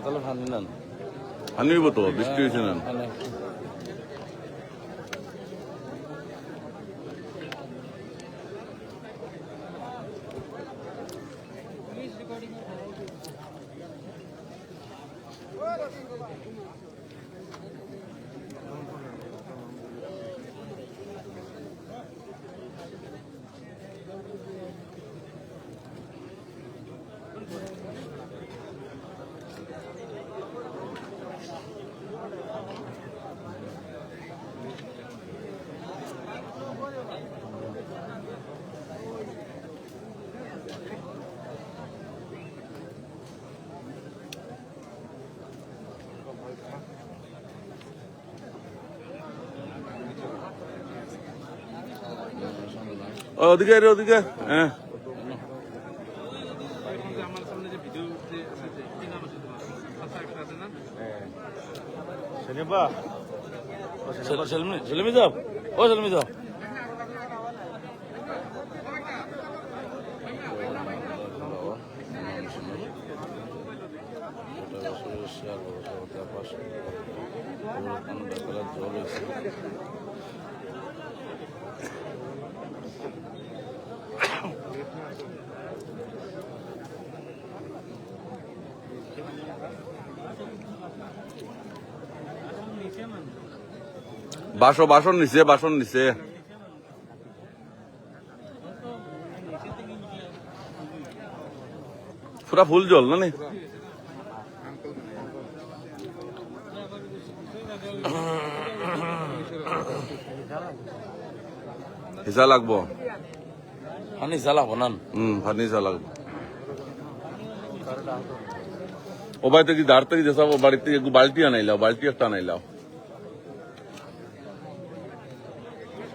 বেতালে funny নেন। হইব তো বৃষ্টি হয়েছে না। মানে ও, ওদিকে রে ওদিকে হ্যাঁ আমার সামনে যে ভিডিও যে আছে কি নাম আছে তোমার আচ্ছা একটা আছে না সেলমি যাও ও সেলমি যাও বাসন বাসন নিছে বাসন নিছে। পুরা ফুল জল না নি? হিসা লাগবো। পানি জ্বালাবো নান। হুম ফার্নিচার লাগবে। ও বাড়ি থেকে দাঁড় থেকে যেসব ও বাড়ি থেকে বালতি আনাইলাও বালতি একটা আনাইলাও।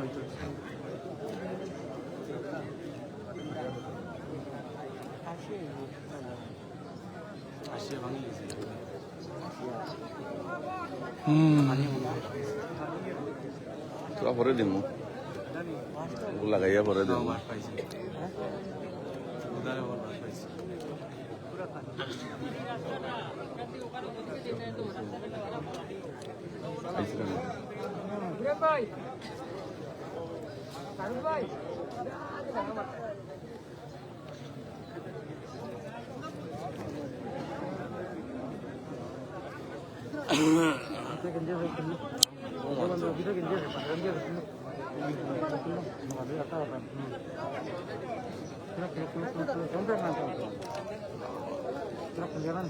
আর তোরা পরে দিম। লাগাইয়া পরে দিম। 그렇게 그렇게 그렇게 정답만 좀 그렇게 내가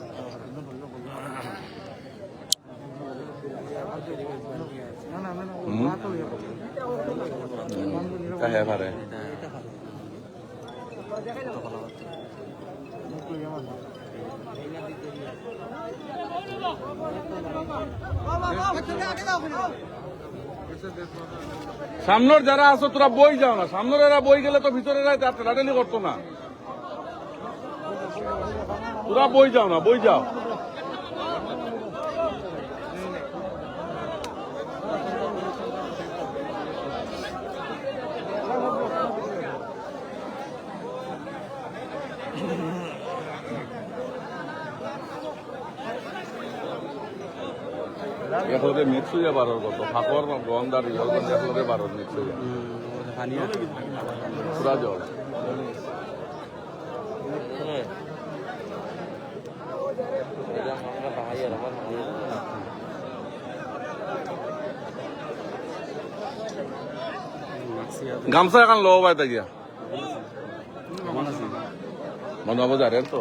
সামনের যারা আছো, তোরা বই যাও না। সামনের এরা বই গেলে তো ভিতরে টাটালি করতো না। তোরা বই যাও না, বই যাও। একলগে মিক্স হইয়া বারোর কত ফাঁকর গন্ধার জলগন্ধ একলগে বারোর মিক্স হইয়া পুরা জল। গামছা এখন লো পাই গিয়া মনে হব জারেন তো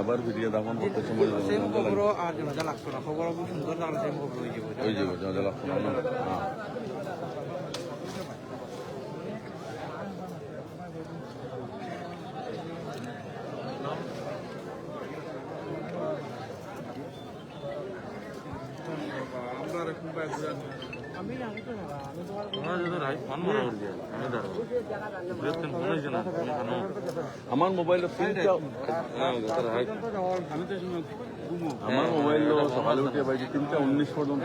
আবার ভিডিও দামন করতে সময় খবরও আর মজা লাগতো না খবরও খুব সুন্দর খবর আমরা বাইক আমি আমার মোবাইল ঘুমো আমার মোবাইল সকালে উঠে পাইছি তিনটা উনিশ পর্যন্ত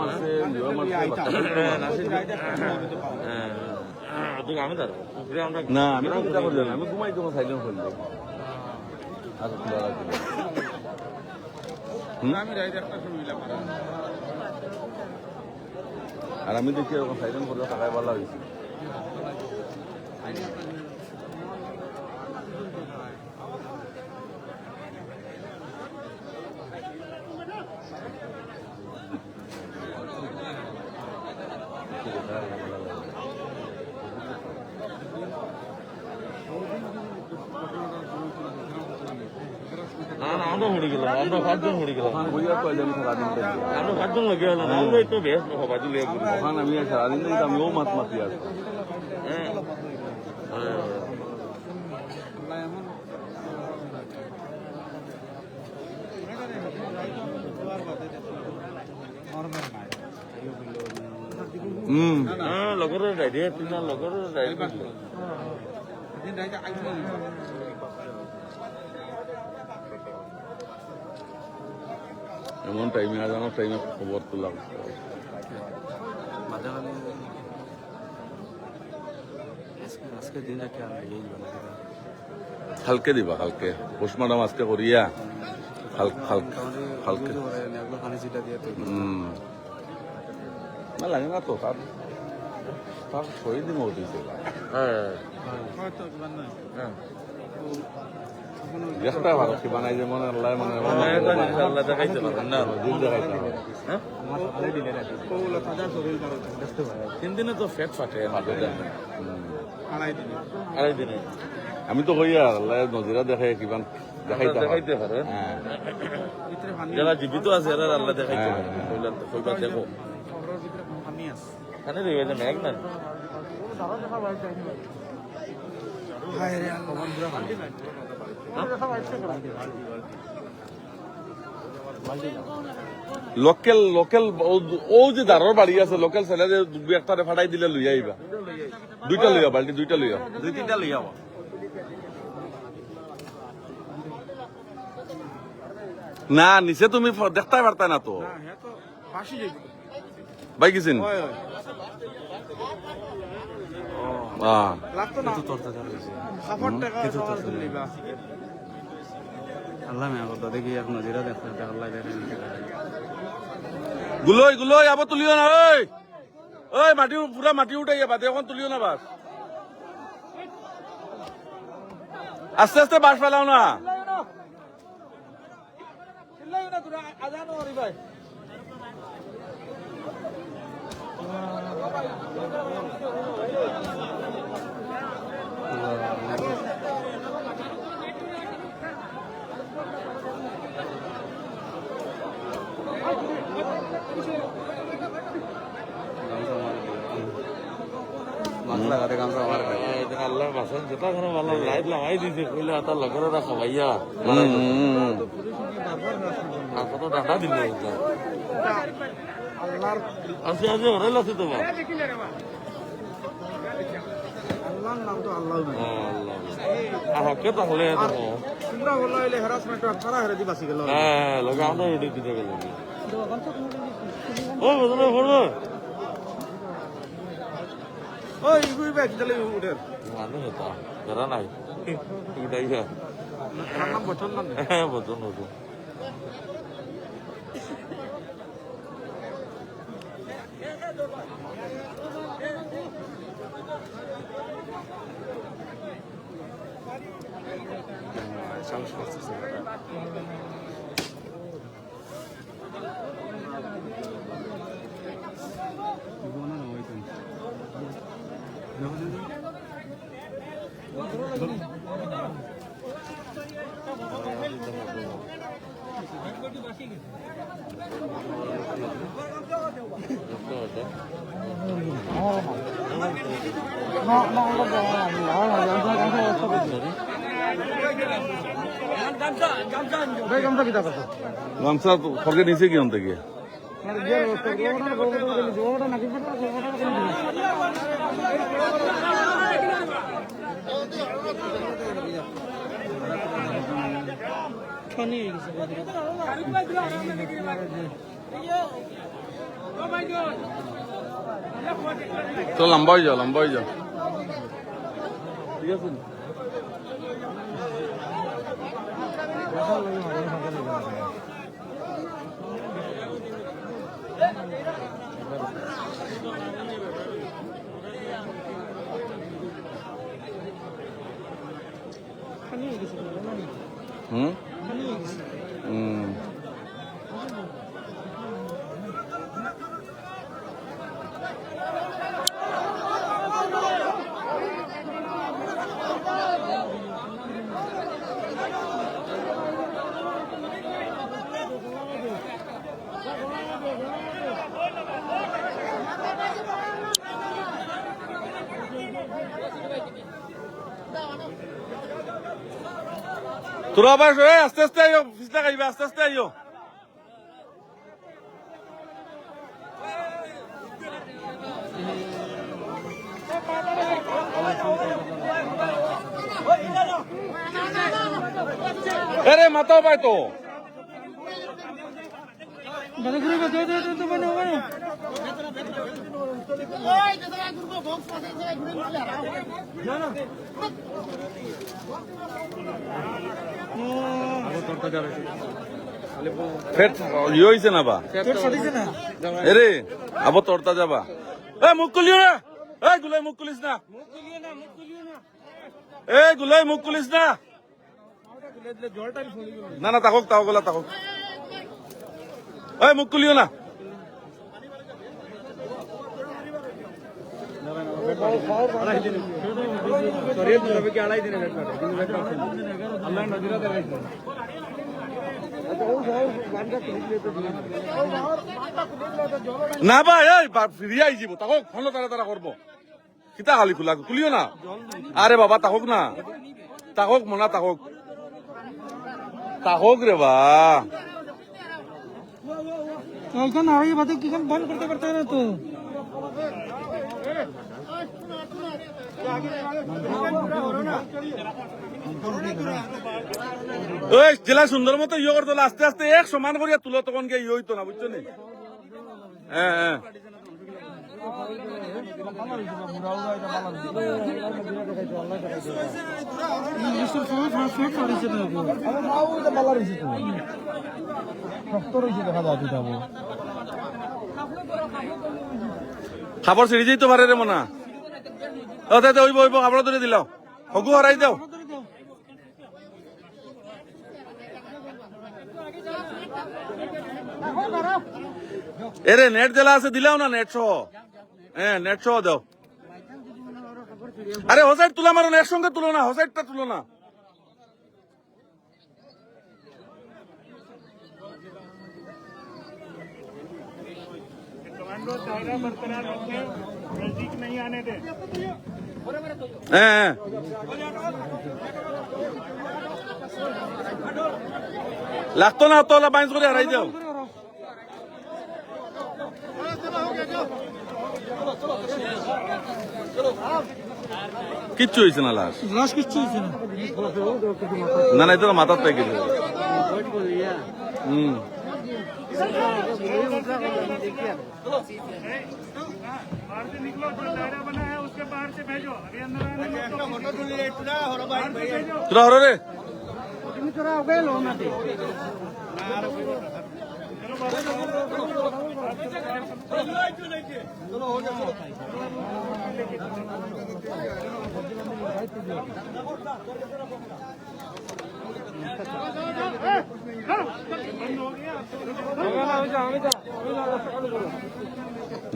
মাসে না আমি চিন্তা করলাম আমি ঘুমাই তোমার সাইলেন্ট করলে আর খোলা রাখবে আমি রাইড একটা সময় মিলাম আর আমি দেখি এরকম সাইলেন্ট করলে টাকায় বলা হয়েছে না না আমরা পাঁচজন মুড়ি গেলাম। বইয়া কয়জন সারাদিন আমরা পাঁচজন লাগে গেলাম। আমরা একটু বেশ বাজু লেগে গেলাম ওখানে আমি সারাদিন থাকি আমিও মাছ মাতি আসি হ্যাঁ। হুম। হ্যাঁ লগৰ ডাইৰে তিনিটা লগৰ এমন টাইমে আর জানো টাইমে খবর তোলা আজকে দিনটা কি আর এই দিবা কালকে পোস্টমর্টম আজকে করিয়া হুম। না লাগে না তো তার তার শহীদ দিন হ্যাঁ। হ্যাঁ। চেষ্টা ভালো কি বানাই যে মনে আল্লাহ মানে ইনশাআল্লাহ দেখাইতে পারবেন না দিন দেখাইতে। হ্যাঁ? তিন দিনে তো ফেট ফাটে। আড়াই দিনে। আমি তো কই আর আল্লাহ নজিরা দেখে কিমান দেখাইতে দেখাইতে পারে। হ্যাঁ। যারা জীবিত আছে এরা আল্লাহ দেখাইতে পারে। দেখো। খানে না? হায় রে লোকেল লোকেল ও- যে দারর বাড়ি আছে লোকেল ছেলে যে দুই একটা ফাটাই দিলে লই আইবা দুইটা লইয়া বাল্টি দুইটা লইয়া দুই তিনটা লই না নিচে তুমি দেখতে পারতা না তো? বাই গেছেন লাগতো না। আল্লাহ মে আগত দেখি এক নজিরা দেখতে আল্লাহ দেখেন গুলই গুলই আবার তুলিও না ওই ওই মাটি পুরা মাটি উঠাই বাদে এখন তুলিও না বাস। আস্তে আস্তে বাস ফেলাও না। আজানো আল্লাহ হুম। আর কত ডাটা দিলে আছে আছে ওরে লাসি তোমার আল্লাহর নাম তো আল্লাহ। নাই আর হকে তাহলে তোমরা বলল এলে হ্যারাসমেন্ট তারা হেরে দি গেল হ্যাঁ লগে আমরা রেডি দিতে গেল ও বদলে পড়বে ওই ইগুই ব্যাগ দিলে উঠে। মানে হেতা যারা নাই হ্যাঁ নাম বচন না? হ্যাঁ বদন বদন ভাই গামছা গামছা তো ফগে নিচে কি অন্তে গিয়ে মানে তো গোটা গোটা গোটা গোটা নাকি গোটা গোটা খানি তো লম্বা হয়ে যাও লম্বা হয়ে যাও ঠিক আছে হুম হুম তোরা আবার আস্তে আস্তে আইও, ফিসলা খাইবে, আস্তে আস্তে আইও। আরে মাথাও পাই তো। মানে ইয়ে হয়েছে না বা? যাবা। এ, মুখ খুলিও না। এ, গুলাই মুখ খুলিস না। এ, গুলাই মুখ খুলিস না। না না, তাকক তাকক। এ, মুখ খুলিও না সরিয়ে দিলে কি আড়াই দিনে বেট কিন্তু বেট আল্লাহ নজিরা দেবে না ভাই ফিরিয়ে আই যাব তাকক ফোন তারা তারা করব। কিতা খালি খোলা, খুলিও না? আরে বাবা, তাকক না। তাকক মনা, তাকক। তাকক রে বা। এইখানে আড়াই বাদে কি বন্ধ করতে পারতে তো? ওই জেলা সুন্দর মতো ইয়ে করতো, আস্তে আস্তে এক সমান করিয়া তুলো তখন গিয়ে ইয়ে হইতো না, বুঝছ নি? হ্যাঁ হ্যাঁ। খাবার ছিড়ি যেতে পারে রে মনা। দে ওইব হগু হারাই দাও এরে নেট দিলা আছে, দিলাও না নেট সহ। হ্যাঁ নেট সহ দাও আরে হোসাইড তুলা মারো নেট সঙ্গে তুলো না হোসাইডটা তুলো না। दायरा बरकरार रखें नजदीक नहीं आने दें হ্যাঁ হ্যাঁ লাগতো না তো বাইন্স করে হারাই দাও কিচ্ছু হয়েছে না লাশ लाश किच्छु হয়েছে না না না এটা তো মাথার থেকে গেছে হুম बाहर से निकलो जो दायरा बना है उसके बाहर से भेजो अभी अंदर चुरा हो रे चुरा हो गए लोग चलो हो गया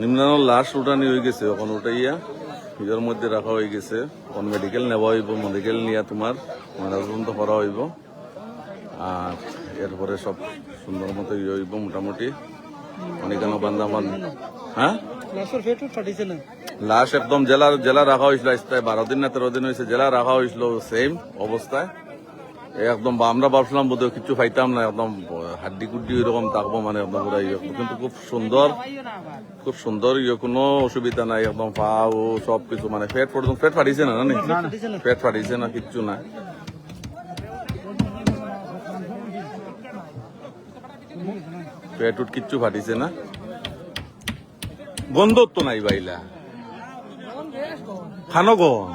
নিম্নানোর লাশ উঠানি হয়ে গেছে, এখন উঠাইয়া নিজের মধ্যে রাখা হয়ে গেছে। এখন মেডিকেল নেওয়া হইব মেডিকেল নিয়ে তোমার ময়নাতদন্ত করা হইব। আর এরপরে সব সুন্দর মতো ইয়ে হইব মোটামুটি। অনেকানো বান্দামান হ্যাঁ? লাশ একদম জেলা জেলা রাখা হয়েছিল বারো দিন না তেরো দিন হয়েছে, জেলা রাখা হয়েছিল সেম অবস্থায়। একদম আমরা ভাবছিলাম বোধহয় কিছু পাইতাম না একদম হাড্ডি কুড্ডি এরকম থাকব মানে একদম পুরা ইয়ে কিন্তু খুব সুন্দর খুব সুন্দর ইয়ে কোনো অসুবিধা নাই একদম পা ও সব কিছু মানে পেট পর্যন্ত পেট ফাটিছে না নানি? পেট ফাটিছে না কিচ্ছু না। পেট কিচ্ছু ফাটিছে না। গন্ধ তো নাই বাইলা খানো গন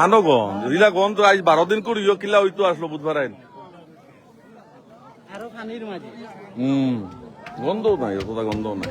খানো গন রিলা গন তো আজ বারো দিন করে ইয়ে কিলা হইতো আসলো বুধবার আইন। আরও পানির মাঝে। হুম গন্ধ নাই অতটা গন্ধ নাই।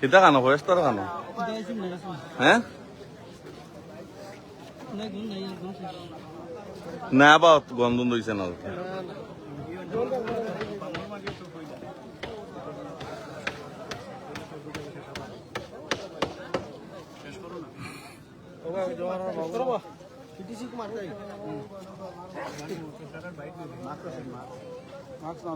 কিতা কানো ফরেস্টার কানো দেখাইছি না গেছে হ্যাঁ না বা গন্ধ হইছে না సిటీసీకి మాట్లాడి. Marks marks